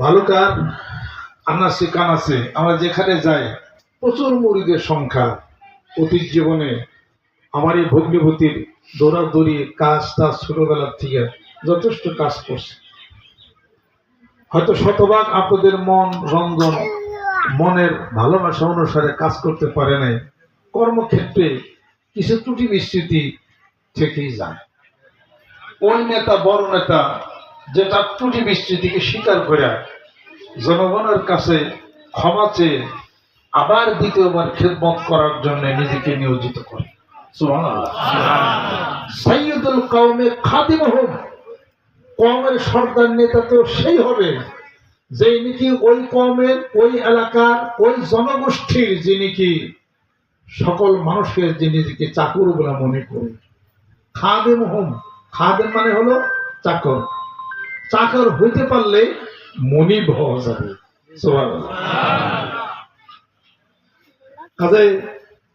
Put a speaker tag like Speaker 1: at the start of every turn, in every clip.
Speaker 1: ভালুকার আনাসি কানাসি আমরা যেখানে যাই, প্রচুর মুড়িদের সংখ্যা। অতীত জীবনে আমার এই ভগ্নিপতির দৌড়াদৌড়ি, কাজ টাজ ছোটবেলার থেকে যথেষ্ট কাজ করছে। হয়তো শতভাগ আপনাদের মন, রঞ্জন, মনের ভালোবাসা অনুসারে কাজ করতে পারে নাই। কর্মক্ষেত্রে কিছু ত্রুটি বিস্তৃতি থেকেই যায়। ওই নেতা, বড় নেতা যেটা ত্রুটি বিস্তৃতিকে স্বীকার করে জনগণের কাছে ক্ষমা চেয়ে আবার দ্বিতীয়বার খেদমত করার জন্য নিজেকে নিয়োজিত করে। সাইয়্যিদুল কওমে খাদিম হোক কমের সর্দার নেতা তো সেই হবে যে নাকি ওই কমের ওই এলাকার, ওই জনগোষ্ঠীর যে নাকি সকল মানুষের যে নিজেকে চাকর বলে মনে করে। খাদেম হোম খাদেম মানে হলো চাকর। চাকর হইতে পারলে মনিব হওয়া যাবে। কাজে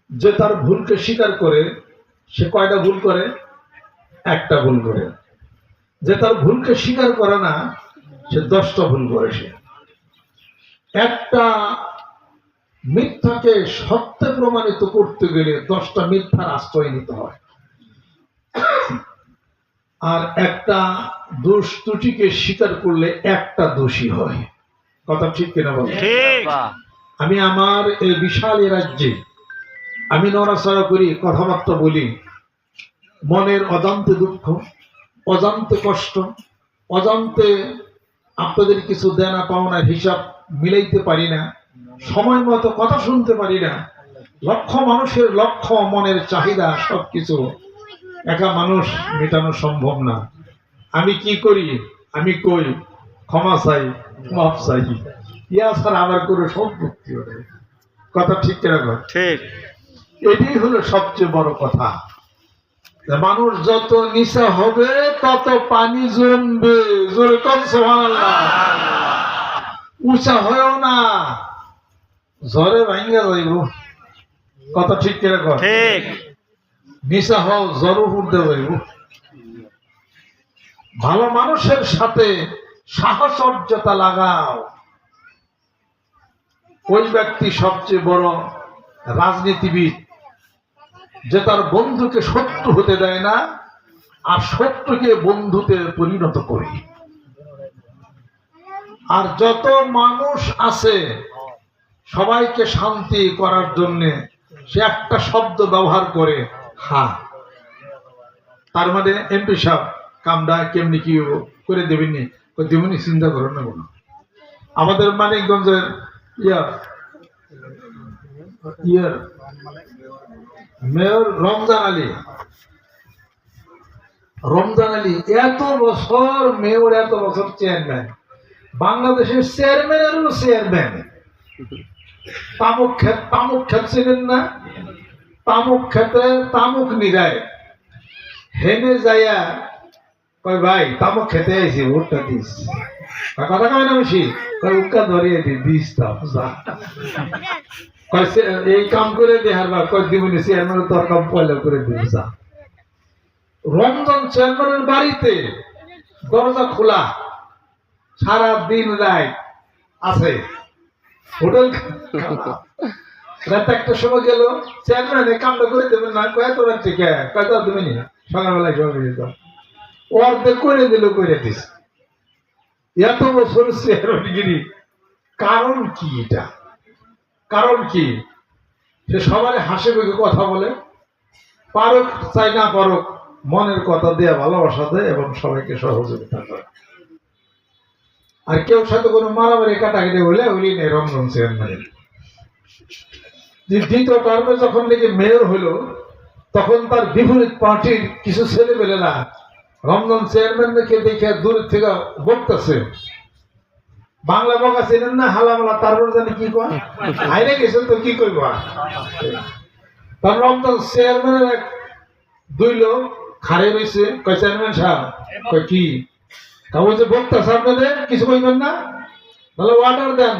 Speaker 1: যে তার ভুলকে স্বীকার করে, সে কয়টা ভুল করে? একটা ভুল করে। যে তার ভুলকে স্বীকার করে না, সে দশটা ভুল করে সে। একটা মিথ্যাকে সত্যে প্রমাণিত করতে গেলে দশটা মিথ্যার আশ্রয় নিতে হয়। আর একটা দোষ ত্রুটিকে স্বীকার করলে একটা দোষী হয়। কথা ঠিক কিনা বল? আমি আমার এই বিশাল এ রাজ্যে আমি নড়াচড়া করি কথাবার্তা বলি। মনের অজান্তে দুঃখ অজান্তে কষ্ট অজান্তে আপনাদের কিছু দেনা পাওনার হিসাব মিলাইতে পারি না সময় মতো কথা শুনতে পারি না। লক্ষ মানুষের লক্ষ মনের চাহিদা সব কিছু একা মানুষ মেটানো সম্ভব না। আমি কি করি? আমি কই? ক্ষমা চাই মাফ চাই। ইয়া ছাড়া আমার কোনো সম্পত্তি নেই। কথা ঠিক কিনা?
Speaker 2: ঠিক।
Speaker 1: এটাই হলো সবচেয়ে বড় কথা। মানুষ যত নিচা হবে তত পানি জমবে। জোরে কম সুবহানাল্লাহ। উঁচা হয়েও না। ঝড়ে ভাঙ্গা যাইব। কথা ঠিক কিনা কর
Speaker 2: ঠিক।
Speaker 1: নিচা হও উঠতে যাইব ভালো মানুষের সাথে সাহসর্যতা লাগাও। ওই ব্যক্তি সবচেয়ে বড় রাজনীতিবিদ, যে তার বন্ধুকে শত্রু হতে দেয় না, আর শত্রুকে বন্ধুতে পরিণত করে। আর যত মানুষ আছে, সবাইকে শান্তি করার জন্যে সে একটা শব্দ ব্যবহার করে হা। তার মানে এমপি সাহেব কামটা কেমনি কি করে দেবেননি? দেবেনি চিন্তা করেন না। কোনো আমাদের মানিকগঞ্জের ইয়া, ইয়ার মেয়র রমজান আলী। রমজান আলী এত বছর মেয়র, এত বছর চেয়ারম্যান। বাংলাদেশের চেয়ারম্যানেরও চেয়ারম্যান। তামুক ক্ষেত তামুক ক্ষেত ছিলেন না? তামুক খেতে তামুক নিরায় হেনে যাইয়া কয়, ভাই, তামুক খেতে আইছি ভোটটা দিস। কথা কয় না বেশি? কয় উক্কা ধরিয়ে দি, দিস কয় এই কাম করে দে হারবা কয় দিবনি চেয়ারম্যান তোর কাম পয়লা করে দিব, যা। রমজান চেয়ারম্যানের বাড়িতে দরজা খোলা। সারা দিন রাত আছে। হোটেল রাত একটা সময় গেল, চেয়ারম্যান কামটা করে দেবেন না। কয় তো রাত থেকে কয় তো তুমি নি সকালবেলায় সবাই দিত অর্ধেক করে দিল, করে দিস এত বছর চেয়ারম্যানগিরি। কারণ কি এটা? কারণ কি? সে সবাই হাসি মুখে কথা বলে। পারক, চাই না পারক, মনের কথা দিয়ে, ভালোবাসা দেয় এবং সবাইকে সহযোগিতা করে। আর কেউ সাথে কোনো মারামারি কাটাকাটি হলে হইলি নেই রমজান চেয়ারম্যানের। দ্বিতীয় টার্মে যখন নাকি মেয়র হলো, তখন তার বিপরীত পার্টির কিছু ছেলে পেলেরা রমজান চেয়ারম্যানকে দেখে দূর থেকে বকতেছে। বাংলা বকা চেনেন না, হালামালা, তারপর জানি কি কয়? আইনে গেছেন তো কি করব তার রমজান চেয়ারম্যানের এক দুই লোক খারে রয়েছে কয়, চেয়ারম্যান সাহেব, কয়, কি? তা বলছে, বক্তাছে আপনাদের, কিছু কইবেন না? তাহলে অর্ডার দেন,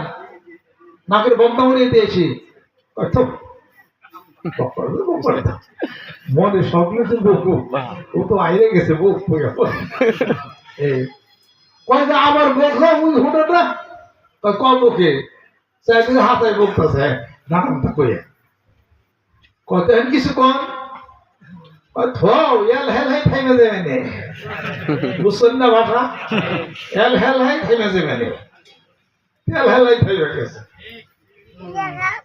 Speaker 1: নাকের বন্ধ করে দিয়েছি। মনে স্বপ্ন তো বকু ও তো আইরে গেছে বক এই কয় যে আবার বকো ওই হুটোটা ওই কবকে চাইদিকে হাতায় বলতেছে নানানটা কইয়া। কত কিছু কম ওই থও এল হেল হাই থাইমে যাবে নে। বুঝছেন না ভাষা? এল হেল হাই থাইমে যাবে নে। এল হেল হাই থাইমে গেছে।
Speaker 2: Yeah,